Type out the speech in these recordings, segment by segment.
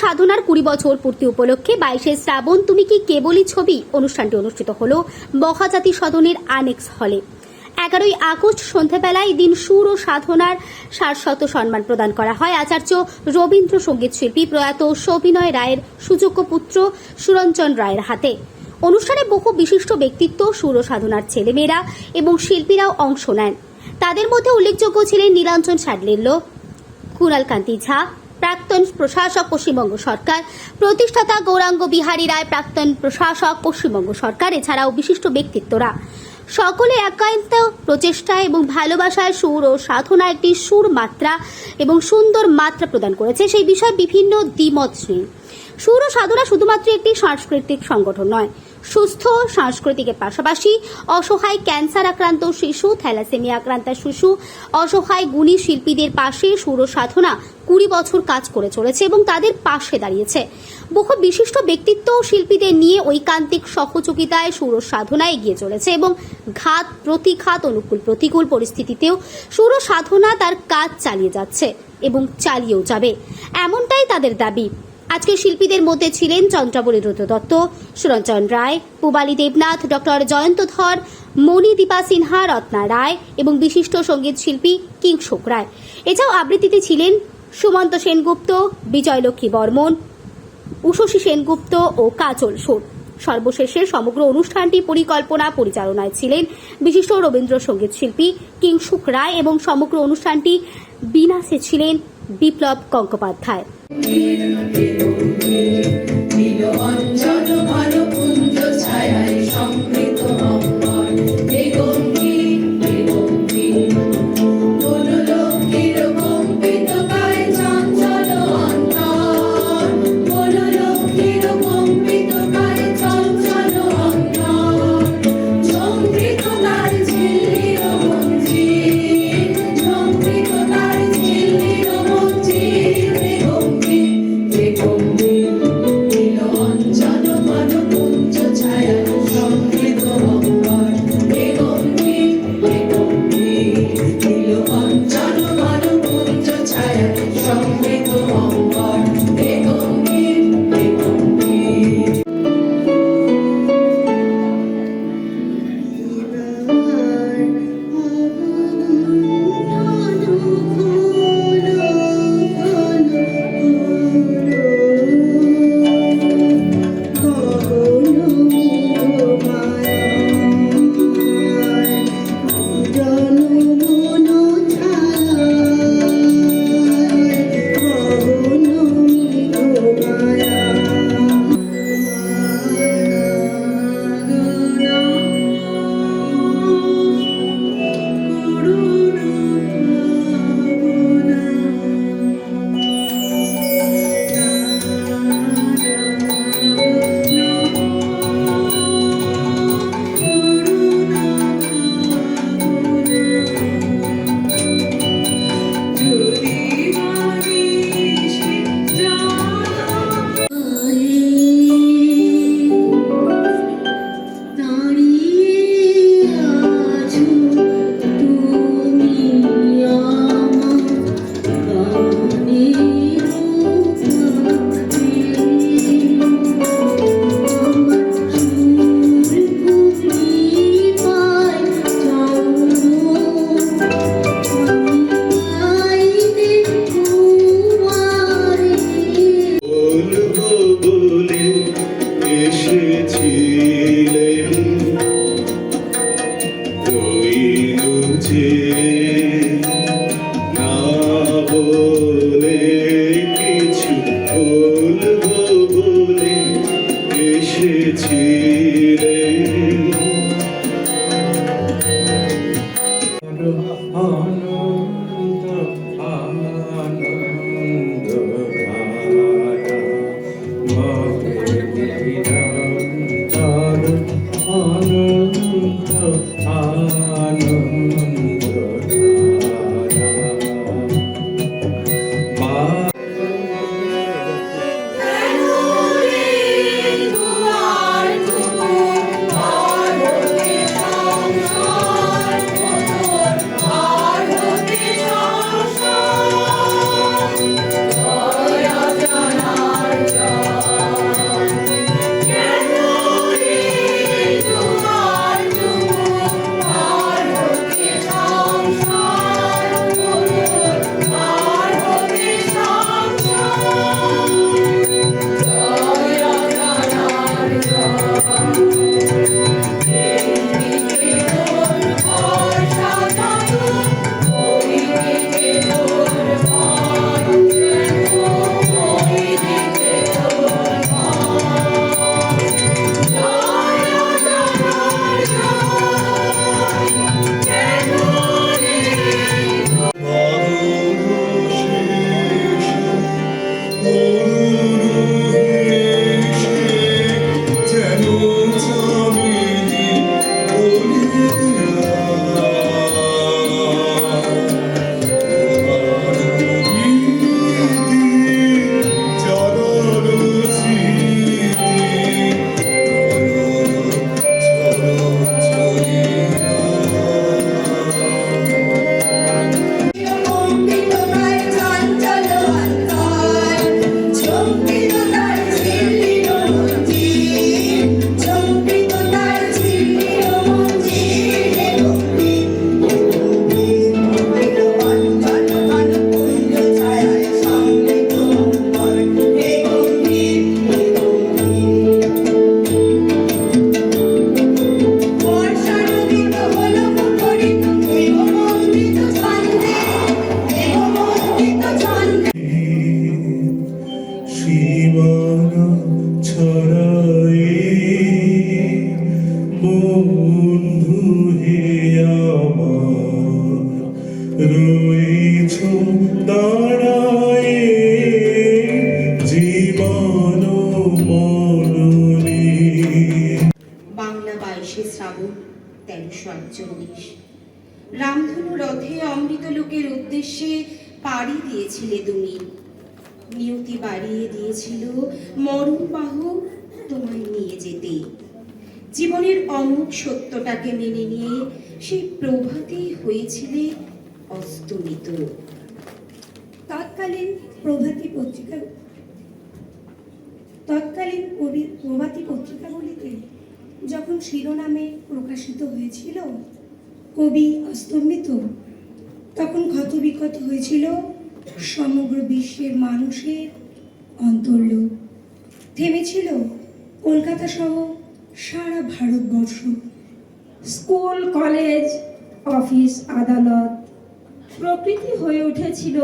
সাধনার কুড়ি বছর পূর্তি উপলক্ষে বাইশে শ্রাবণ তুমি কি কেবলই ছবি? অনুষ্ঠানটি অনুষ্ঠিত হল বহাজাতি সদনের আনেক্স হলে। এগারোই আগস্ট সন্ধ্যাবেলায় এই দিন সুর ও সাধনার শাশ্বত সম্মান প্রদান করা হয়। আচার্য রবীন্দ্র সংগীত শিল্পী প্রয়াত সবিনয় রায়ের সুযোগ্য পুত্র সুরঞ্জন রায়ের হাতে। অনুষ্ঠানে বহু বিশিষ্ট ব্যক্তিত্ব, সুর ও সাধনার ছেলেমেয়েরা এবং শিল্পীরাও অংশ নেন। তাদের মধ্যে উল্লেখযোগ্য ছিলেন নীলাঞ্জন সাডলিল্য কুণাল কান্তি ঝা প্রাক্তন প্রশাসক পশ্চিমবঙ্গ সরকার, প্রতিষ্ঠাতা গৌরাঙ্গ বিহারী রায় প্রাক্তন প্রশাসক পশ্চিমবঙ্গ সরকার, এছাড়াও বিশিষ্ট ব্যক্তিত্বরা। সকলে একান্ত প্রচেষ্টা এবং ভালোবাসার সুর ও সাধনা একটি সুর মাত্রা এবং সুন্দর মাত্রা প্রদান করেছে সেই বিষয়ে বিভিন্ন দ্বিমত নেই সুর ও সাধনা শুধুমাত্র একটি সাংস্কৃতিক সংগঠন নয় সুস্থ, সাংস্কৃতিকের পাশাপাশি অসহায় ক্যান্সার আক্রান্ত শিশু, থ্যালাসেমিয়া আক্রান্ত শিশু, অসহায় গুণী শিল্পীদের পাশে সুর সাধনা কুড়ি বছর কাজ করে চলেছে এবং তাদের পাশে দাঁড়িয়েছে। বহু বিশিষ্ট ব্যক্তিত্ব শিল্পীদের নিয়ে ঐকান্তিক সহযোগিতায় সুর সাধনা এগিয়ে চলেছে এবং ঘাত প্রতিঘাত, অনুকূল প্রতিকূল পরিস্থিতিতেও সুর সাধনা তার কাজ চালিয়ে যাচ্ছে এবং চালিয়েও যাবে। এমনটাই তাদের দাবি। আজকে শিল্পীদের মধ্যে ছিলেন চন্দ্রাবলী রুদ্র দত্ত সুরঞ্জন রায়, পুবালী দেবনাথ, ডক্টর জয়ন্ত ধর, মণি দীপা সিনহা, রত্না রায় এবং বিশিষ্ট সংগীত শিল্পী কিংশুক রায়। এছাড়াও আবৃত্তিতে ছিলেন সুমন্ত সেনগুপ্ত, বিজয়লক্ষ্মী বর্মন, উষসী সেনগুপ্ত ও কাজল সুর। সর্বশেষে সমগ্র অনুষ্ঠানটি পরিকল্পনা পরিচালনায় ছিলেন বিশিষ্ট রবীন্দ্র সংগীত শিল্পী কিংশুক রায় এবং সমগ্র অনুষ্ঠানটি বিনাশে ছিলেন বিপ্লব গঙ্গোপাধ্যায়। Oh. শ্রাবণ তেরোশো আটচল্লিশ। রামধনু রথে অমৃত লোকের উদ্দেশ্যে পাড়ি দিয়েছিলে তুমি। নিয়তি বাড়িয়ে দিয়েছিল মরণবাহ তোমায় নিয়ে যেতে। জীবনের অমুক সত্যটাকে মেনে নিয়ে সেই প্রভাতেই হয়েছিলে অস্তমিত। তৎকালীন প্রভাতী পত্রিকা তৎকালীন কবি- প্রভাতী পত্রিকাগুলিতে যখন শিরোনামে প্রকাশিত হয়েছিল, কবি অস্তমিত, তখন ক্ষতবিক্ষত হয়েছিল সমগ্র বিশ্বের মানুষের অন্তর্লোক। থেমেছিল কলকাতা সহ সারা ভারতবর্ষ। স্কুল, কলেজ, অফিস, আদালত প্রকৃতি হয়ে উঠেছিল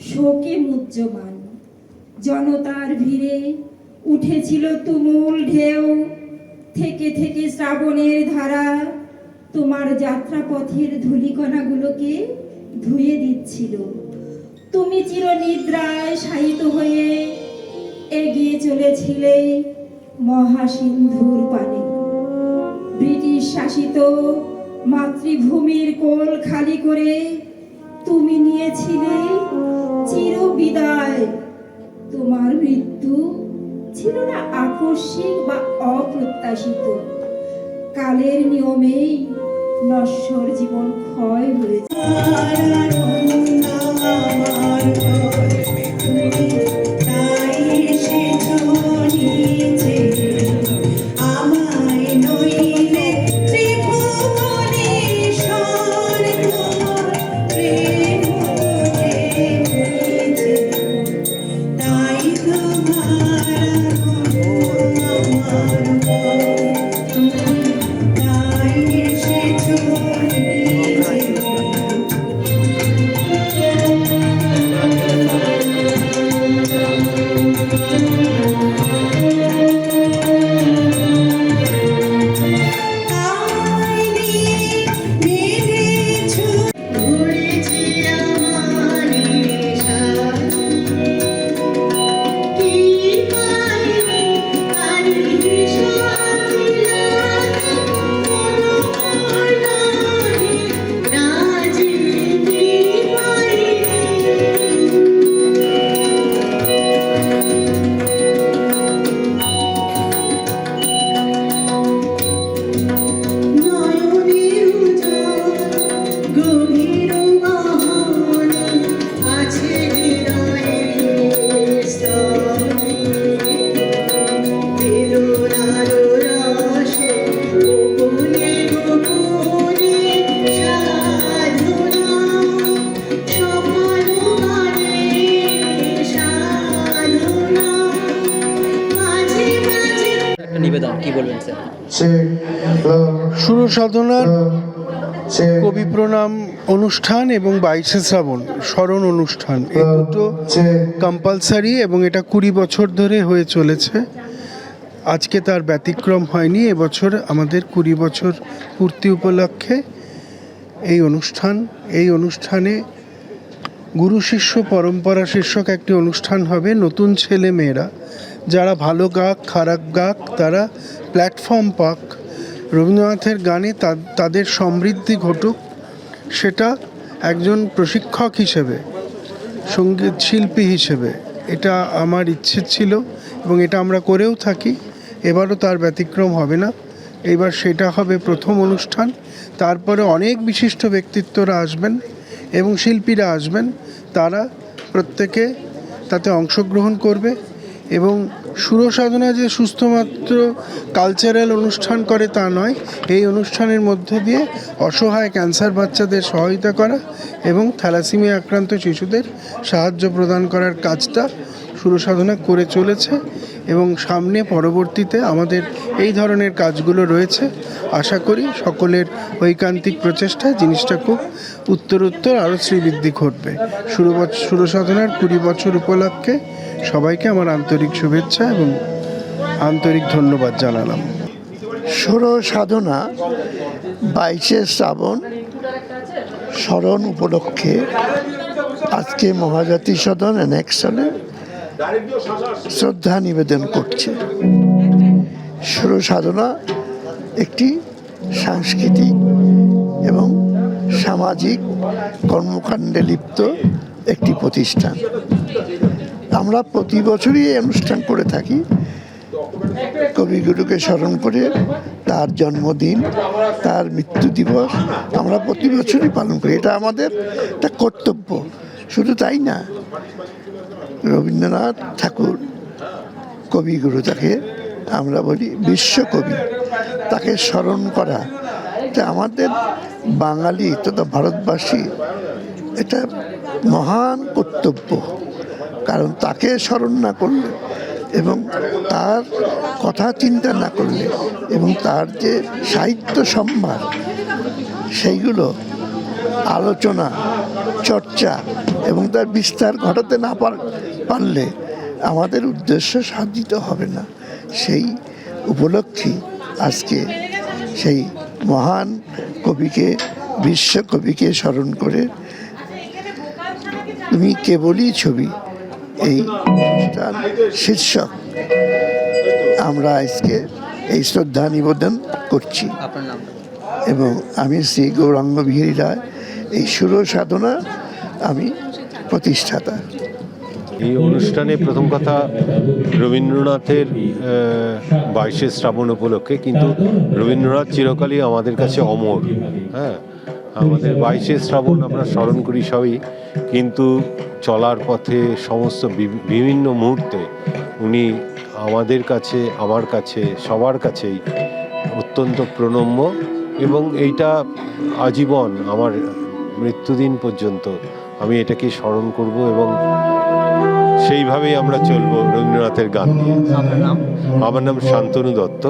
শোকে মুহ্যমান জনতার ভিড়ে উঠেছিল তুমুল ঢেউ। থেকে থেকে শ্রাবণের ধারা, তোমার যাত্রাপথের ধূলিকণাগুলোকে ধুয়ে দিচ্ছিল। তুমি চিরনিদ্রায় শায়িত হয়ে এগিয়ে চলেছিলে মহাসিন্ধুর পানে। ব্রিটিশ শাসিত মাতৃভূমির কোল খালি করে তুমি নিয়েছিলে চির বিদায় তোমার মৃত্যু ছিল না আকস্মিক বা অপ্রত্যাশিত। কালের নিয়মেই নশ্বর জীবন ক্ষয় হয়েছে। সাধনার কবি প্রণাম অনুষ্ঠান এবং বাইশে শ্রাবণ, স্মরণ অনুষ্ঠান। এই দুটো কম্পালসারি এবং এটা কুড়ি বছর ধরে হয়ে চলেছে। আজকে তার ব্যতিক্রম হয়নি, এবছর আমাদের কুড়ি বছর পূর্তি উপলক্ষে এই অনুষ্ঠান, এই অনুষ্ঠানে গুরু শিষ্য পরম্পরা শীর্ষক একটি অনুষ্ঠান হবে নতুন ছেলে মেয়েরা যারা ভালো গাক খারাপ গাক তারা প্ল্যাটফর্ম পাক রবীন্দ্রনাথের গানে তাদের সমৃদ্ধি ঘটুক, সেটা একজন প্রশিক্ষক হিসেবে, সংগীত শিল্পী হিসেবে, এটা আমার ইচ্ছে ছিল এবং এটা আমরা করেও থাকি, এবারও তার ব্যতিক্রম হবে না। এবার সেটা হবে প্রথম অনুষ্ঠান, তারপরে অনেক বিশিষ্ট ব্যক্তিত্বরা আসবেন এবং শিল্পীরা আসবেন, তারা প্রত্যেকে তাতে অংশগ্রহণ করবে এবং সুরসাধনা যে সুস্থমাত্র কালচারাল অনুষ্ঠান করে তা নয়, এই অনুষ্ঠানের মধ্যে দিয়ে অসহায় ক্যান্সার বাচ্চাদের সহায়তা করা এবং থ্যালাসিমিয়া আক্রান্ত শিশুদের সাহায্য প্রদান করার কাজটা সুরসাধনা করে চলেছে এবং সামনে পরবর্তীতে আমাদের এই ধরনের কাজগুলো রয়েছে। আশা করি সকলের ঐকান্তিক প্রচেষ্টায় জিনিসটা খুব উত্তরোত্তর আরও শ্রীবৃদ্ধি ঘটবে। সুর সুরসাধনার কুড়ি বছর উপলক্ষে সবাইকে আমার আন্তরিক শুভেচ্ছা এবং আন্তরিক ধন্যবাদ জানালাম। ষোড় সাধনা বাইশে শ্রাবণ স্মরণ উপলক্ষে আজকে মহাজাতি সদন অ্যানেক্সলে শ্রদ্ধা নিবেদন করছে। ষোড় সাধনা একটি সাংস্কৃতিক এবং সামাজিক কর্মকাণ্ডে লিপ্ত একটি প্রতিষ্ঠান। আমরা প্রতি বছরই এই অনুষ্ঠান করে থাকি। কবিগুরুকে স্মরণ করে তার জন্মদিন, তার মৃত্যু দিবস আমরা প্রতি বছরই পালন করি। এটা আমাদের একটা কর্তব্য। শুধু তাই না, রবীন্দ্রনাথ ঠাকুর কবিগুরু তাকে আমরা বলি বিশ্বকবি তাকে স্মরণ করা, এটা আমাদের বাঙালি, তথা ভারতবাসী, এটা মহান কর্তব্য। কারণ তাকে স্মরণ না করলে এবং তার কথা চিন্তা না করলে এবং তার যে সাহিত্য সম্ভার, সেইগুলো আলোচনা, চর্চা এবং তার বিস্তার ঘটাতে না পার- পারলে আমাদের উদ্দেশ্য সাধিত হবে না। সেই উপলক্ষে আজকে সেই মহান কবিকে বিশ্বকবিকে স্মরণ করে তুমি কেবলই ছবি এই অনুষ্ঠান শীর্ষক। আমরা আজকে এই শ্রদ্ধা নিবেদন করছি। এবং আমি শ্রী গৌরাঙ্গ বিহারী রায় এই সুর সাধনা আমি প্রতিষ্ঠাতা। এই অনুষ্ঠানে প্রথম কথা রবীন্দ্রনাথের বাইশে শ্রাবণ উপলক্ষে কিন্তু রবীন্দ্রনাথ চিরকালই আমাদের কাছে অমর হ্যাঁ? আমাদের বাইশে শ্রাবণ আমরা স্মরণ করি সবই কিন্তু চলার পথে সমস্ত বিভিন্ন মুহূর্তে উনি আমাদের কাছে আমার কাছে সবার কাছেই অত্যন্ত প্রণম্য এবং এইটা আজীবন আমার মৃত্যুদিন পর্যন্ত আমি এটাকে স্মরণ করব এবং সেইভাবেই আমরা চলবো রবীন্দ্রনাথের গান নিয়ে। আমার নাম শান্তনু দত্ত।